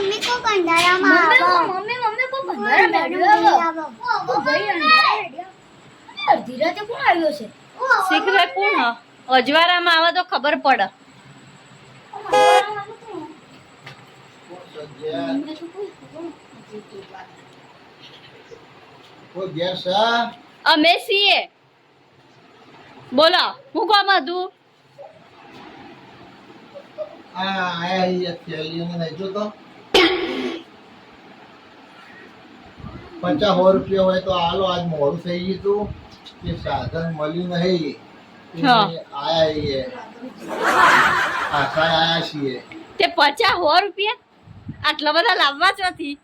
Mummy કો કંડારામાં આવો. Mummy mummy કો નહીં આવો. ઓ ભાઈ અંધારા અડધી રાતે કોણ આવ્યો છે? શીખવે કોણ હ અજવારામાં આવે. તો ખબર પડે. અમે છીએ. બોલો હું કોમ હતું? આ આ ઈ થેલીઓને નહીં જોતો. પચાસ સો રૂપિયા હોય તો હાલો આજ મોડું થઈ ગયું હતું કે સાધન મળ્યું નહીં. આયા છીએ. આશા આયા છીએ. તે પચાસ સો રૂપિયા? આટલા બધા લાવવા ચોથી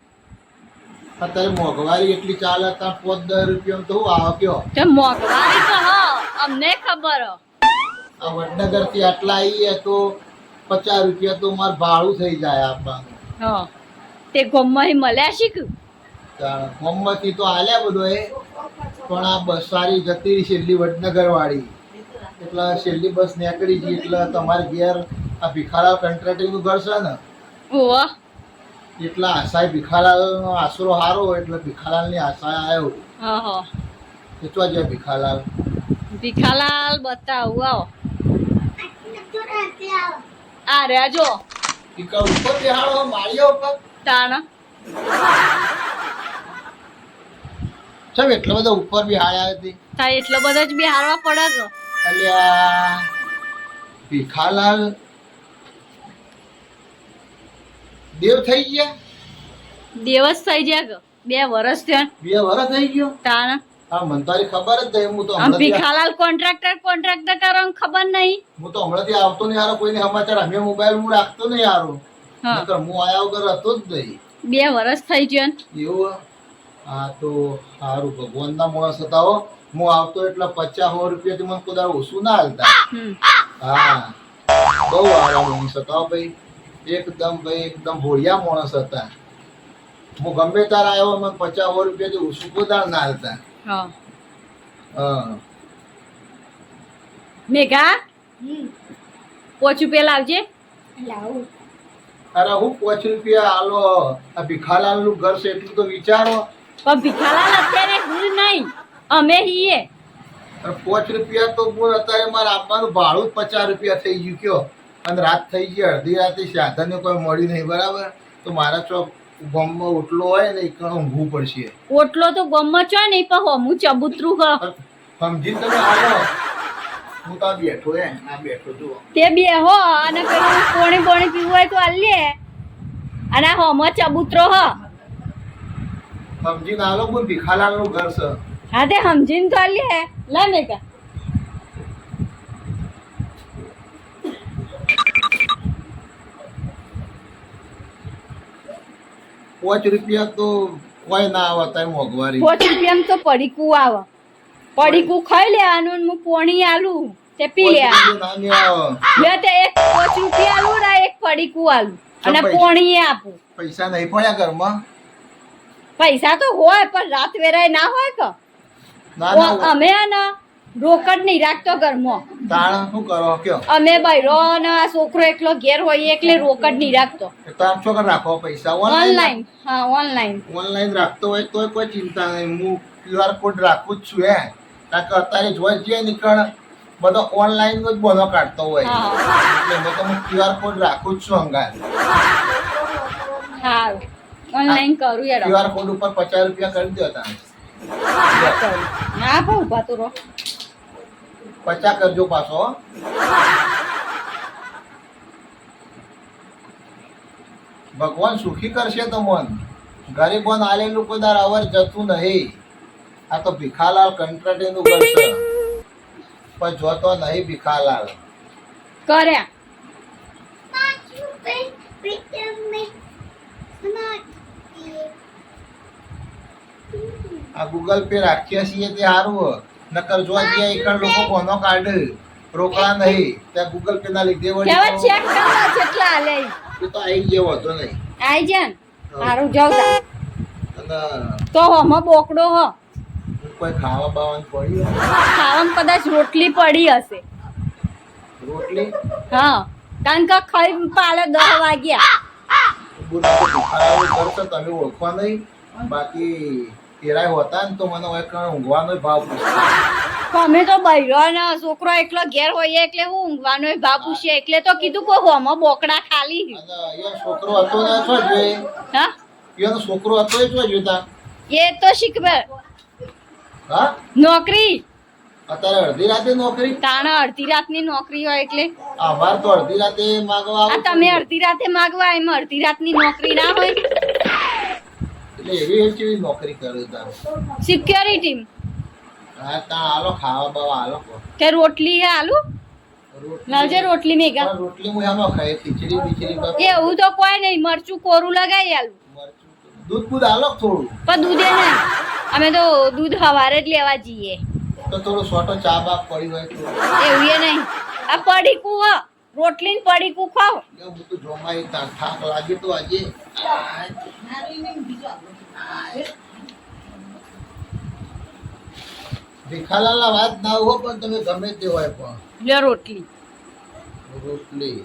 અત્યારે મોંઘવારી એટલી ચાલે ત્યાં દસ રૂપિયા તો હું આવો કયો? તે મોંઘવારી તો હ અમને ખબર હ. આ વડનગરથી આટલા આવીએ તો પચાસ રૂપિયા તો માર ભાડું થઈ જાય આપવાનું તે ગોમમાં મળ્યા શીખ્યું મોમબત્તી તો આલ્યા બધો એ. પણ આ બસ સારી જતી રહી છેલ્લી વડનગર વાળી એટલે છેલ્લી બસ નીકળી ગઈ એટલે તમારે ઘેર આ ભિખાલાલ કંટ્રાક્ટિંગનું ઘર છે ને? ઓહ એટલા આશાએ ભીખાલાલ નો આશરો હારો એટલે ભીખાલાલની આશા આવ્યો હ હ કે ચો જાય ભીખાલાલ. ભીખાલાલ બતાવું આવો. આ રહ્યા જો ઉપર બેહાડો માળીઓ ઉપર. તાણ. ચમ એટલો બધો ઉપર બેહાડ્યા હતી તા એટલો બધો જ બિહારવા પડે તો. અલ્યા ભીખાલાલ. દેવ થઈ ગયા? દિવસ થઈ ગયા બે વર્ષ થયા. બે વર્ષ થઈ ગયો? તાણ. હા મને તારી ખબર જ નહીં. હું તો હમણાં ભીખાલાલ કોન્ટ્રાક્ટર કોન્ટ્રાક્ટર કરો ખબર નહીં. હું તો હમણાંથી આવતો નહીં હારો કોઈને સમાચાર. અમે મોબાઈલ હું રાખતો નહીં હારો. હા. નકર હું આયા વગર હતો જ નહીં. બે વર્ષ થઈ ગયા એવું? હા તો સારું ભગવાનના માણસ હતા હો. હું આવતો એટલે પચાસ સો રૂપિયાથી મને કદાચ ઓછું ના હાલતા. હા. બહુ સારા માણસ હતા ભાઈ. એકદમ ભાઈ એકદમ ભોળિયા માણસ હતા. હું ગમે તાર આવ્યો મને પચાસ સો રૂપિયાથી ઓછું કદાચ ના હાલતા. હા. હા. મેઘા? પોચું પેલા આવજે લાવું. અરે હું પોચ રૂપિયા આલો આ ભીખાલાલનું ઘર છે એટલું તો વિચારો. પણ ભીખાલાલ અત્યારે હું નહીં. અમે હીએ. પાંચ રૂપિયા તો બોલ અત્યારે મારે આપવાનું ભાડું પચાસ રૂપિયા થઈ ગયું કયો. અને રાત થઈ ગઈ અડધી રાતે સાધન કોઈ મળ્યું નહીં બરાબર? તો મારા ચોક ગામમાં ઓટલો હોય ને એક ઊંઘવું પડશે. ઓટલો તો ગમમાં છો નહીં પણ હમું ચબૂતરું હ. સમજીને તમે આવો હું તો આ બેઠો હે આ બેઠો જુઓ. તે બે હો અને પેલું કોણી કોણી પીવું હોય તો આલીએ અને આ હમો ચબૂતરો હ. સમજીને આલો બોલ ભીખાલાલનું ઘર છે. હા તે સમજીને તો આલીએ લે કા. પાંચ રૂપિયા તો કોઈ ના આવે ત્યાં મોંઘવારી પાંચ રૂપિયામાં તો પડીકું આવે. પડીકું ખાઈ લેવાનું ને હું પોણી આલું તે પી લે ના ને આવે. લે તે એક પોચ રૂપિયા આલું ને એક પડીકું આલું. અને પોણી આપું. પૈસા નહીં પડ્યા ઘરમાં? પૈસા તો હોય પણ રાત વેરાય ના હોય કે? અમે ના રોકડ નહીં રાખતો ઘરમાં. તાણ શું કરો કયો? અમે બૈરો ને આ છોકરો એકલો ઘેર હોય એટલે રોકડ નહીં રાખતો. તો આમ રાખો પૈસા. ઓનલાઈન હા ઓનલાઈન ઓનલાઈન રાખતો હોય તોય કોઈ ચિંતા નહીં. હું ક્યુઆર કોડ રાખું જ છું હે. કારણ કે અત્યારે જોઈ જઈએ નીકળ બધો ઓનલાઈન જ બધો કાઢતો હોય. એટલે મેં તો હું ક્યુઆર કોડ રાખું જ છું અંગાર. સારું. ઓનલાઈન કરું યાર. ક્યુઆર કોડ ઉપર પચાસ રૂપિયા કરી દો તમે. ના પણ ઊભા તો રહો. પચાસ કરજો પાછો. ભગવાન સુખી કરશે તો મન. ગરીબોને આલેલું કોઈ દાર અવર જતું નહીં. આ તો ભીખાલાલ કંટ્રાટીનું છે. પણ જોતો નહીં ભીખાલાલ. કર્યા પાંચ રૂપિયા પ્રીતમ મેં સમાજ આ ગૂગલ પે રાખીએ છીએ તે સારું. નકર જો ત્યાં એકણ લોકો કોનો કાર્ડ રોકડા નહીં. ત્યાં ગૂગલ પે ના લીધે વળી કેવા ચેક કરો કેટલા ઈ. એ તો આવી જેવો હતો નહીં. આઈ જાય મારું જાવ તા. તો હમો બોકડો હો. કોઈ ખાવા બાવાનું પડી? ખાવામાં કદાચ રોટલી પડી હશે. રોટલી? હા. કારણ કે ખાઈ પાલે દસ વાગ્યા. તમે ઓળખવા નહીં. બાકી તેરાય હોતા ને તો મને હોય કણ ઊંઘવાનો ભાવ અમે તો બૈરાનો છોકરો એકલો ઘેર હોય એટલે હું ઊંઘવાનો ભાવ પૂછે એટલે તો કીધું કોઈ હોમો બોકડા ખાલી છોકરો હતો ને છો જોઈએ હા? એનો છોકરો હતો એ છો જોતા. એ તો શીખવે હા? નોકરી. અત્યારે અડધી રાતે નોકરી? તાણા અડધી રાતની નોકરી હોય એટલે. અમાર તો અડધી રાતે માગવા તમે અડધી રાતે માગવા એમાં અડધી રાતની નોકરી ના હોય. એટલે એવી કેવી નોકરી કરે તારે? સિક્યોરિટી હા તા આલો ખાવા બાવા આલો કે રોટલી હે આલુ? રોટલી- રોટલી મેગા રોટલી હું આમાં ખાય ખીચડી બીચડી એવું તો કોઈ નહીં મરચું કોરું લગાવી આલુ. દૂધ બૂધ આલો થોડું? પણ દૂધે ને અમે તો દૂધ હવારે જ લેવા જઈએ. તો થોડો સોટો ચા બાપ પડી હોય તો. એવું એ નહીં. આ પડીકું હ. રોટલી પડી પડીકું ખાવ. હું તો જોમાઈ તા- થાક લાગે તો આજે. ભીખાલાલના વાત ના હો પણ તમે ગમે તે હોય પણ. લે રોટલી. રોટલી.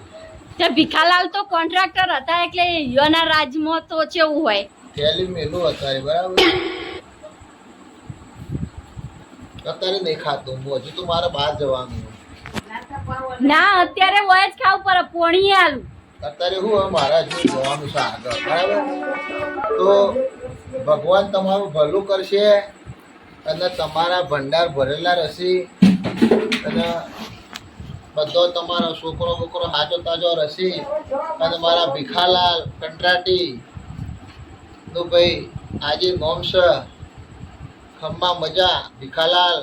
તે ભીખાલાલ તો કોન્ટ્રાક્ટર હતા એટલે યોના રાજમાં તો કેવું હોય. થેલી મેલું અત્યારે બરાબર? અત્યારે નહીં ખાતું હું હજી તો મારે બહાર જવાનું. ના અત્યારે વોય જ ખાવું પડે પોણી આલું અત્યારે હું મારા હજુ જવાનું છે આગળ, બરાબર? તો ભગવાન તમારું ભલું કરશે અને તમારા ભંડાર ભરેલા રહેશે અને બધો તમારો છોકરો બોકરો હાજો તાજો રહેશે અને મારા ભીખાલાલ કંટ્રાટી નું ભાઈ આજે નોમ છે ખમ્મા મજા, ભીખાલાલ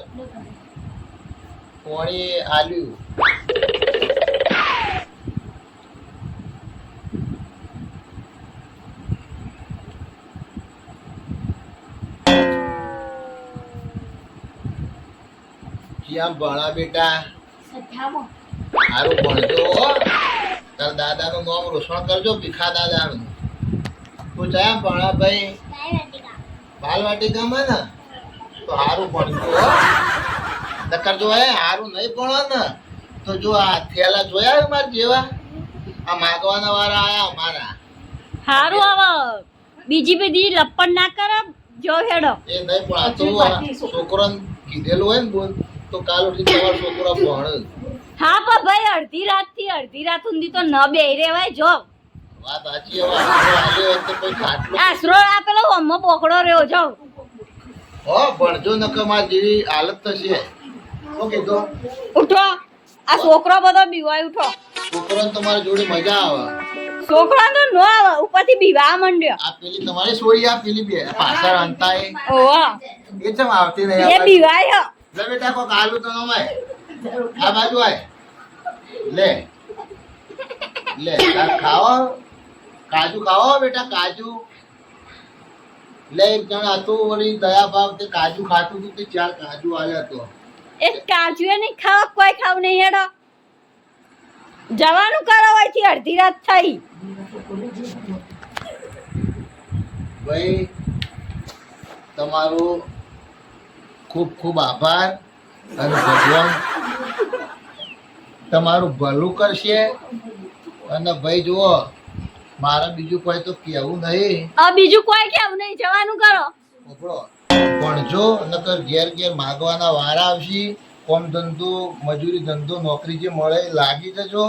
પોણી આલ્યું. જ્યાં ભણા બેટા? સારું ભણજો. તારા દાદાનું નામ રોશન કરજો ભીખા દાદાનું. તું ક્યાં ભણા ભાઈ? બાલવાટિકામાં ને? તો સારું ભણજો નકર જો હે સારું નહીં ભણો ને તો જો આ થેલા જોયા માર જેવા? આ માગવાના વાળા આયા અમારા. સારું આવો બીજી બધી લપણ ના કર જો હેડો. એ નહીં પણ આ તો છોકરાને કીધેલું હોય ને બોલ. તો કાલ ઉઠી તમારો છોકરા ભણે હા પણ ભાઈ અડધી રાતથી અડધી રાત સુધી તો ન બે રેવાય જો. વાત સાચી હવે આશરો આલ્યો કોઈ ખાટલો આશરો આપેલો હમો બોકડો રહ્યો જો. હો ભણજો નકમા જેવી હાલત થશે. શું કીધું ઉઠો. આ છોકરો બધો બીવાય ઉઠો. છોકરો તમારી જોડે મજા આવે. છોકરો તો નો આવે ઉપરથી બીવા મંડ્યો. આ પેલી તમારી સોળી આ પેલી બે. પાછળ અંતાય ઓવા એ ચમ આવતી નહીં એ. બીવાય લે બેટા કોક આલુ તો નમાય આ બાજુ આય. લે. લે ખાઓ. કાજુ ખાઓ બેટા કાજુ. લે એક જણ હતો વળી દયા ભાવ તે કાજુ ખાતું હતું તે ચાર કાજુ આવ્યા તો. એ કાજુ એ નહીં ખાવ કોઈ ખાવ નહીં હેડો. જવાનું કરો અહીંથી અડધી રાત થઈ. ભાઈ તમારો ખૂબ ખૂબ આભાર અને ભગવાન તમારું ભલું કરશે. અને ભાઈ જુઓ મારે બીજું કોઈ તો કહેવું નહીં. આ બીજું કોઈ કેવું નહીં જવાનું કરો. ભણજો નકર ઘેર ઘેર માગવાના વારા આવશે. કોમ ધંધો મજૂરી ધંધો નોકરી જે મળે લાગી જજો.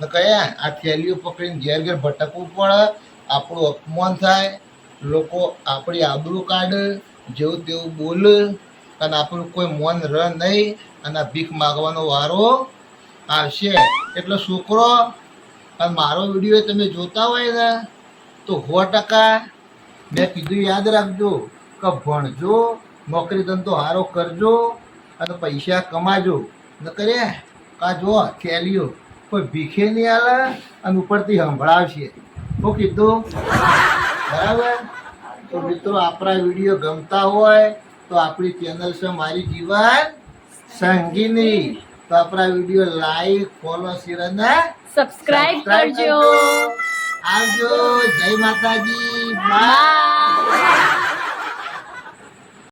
ને કયા આ થેલીઓ પકડીને ઘેર ઘેર ભટકવું પડે. આપણું અપમાન થાય. લોકો આપણી આબરૂ કાઢે. જેવું તેવું બોલે. અને આપણું કોઈ મન ર નહીં અને ભીખ માગવાનો વારો આવશે. એટલે છોકરો, અને મારો વીડિયો તમે જોતા હોય ને, તો સો ટકા મેં કીધું યાદ રાખજો કે ભણજો, નોકરી ધંધો સારો કરજો અને પૈસા કમાજો. ન કરે કા જો થેલીઓ કોઈ ભીખે નહીં આલે અને ઉપરથી સંભળાવશે. શું કીધું? બરાબર? તો મિત્રો, આપણા વીડિયો ગમતા હોય તો આપણી ચેનલ છે મારી જીવન સંગીની. તો આપણા વીડિયો લાઈક ફોલો શેર અને સબસ્ક્રાઇબ કરજો. આવજો. જય માતાજી. બાય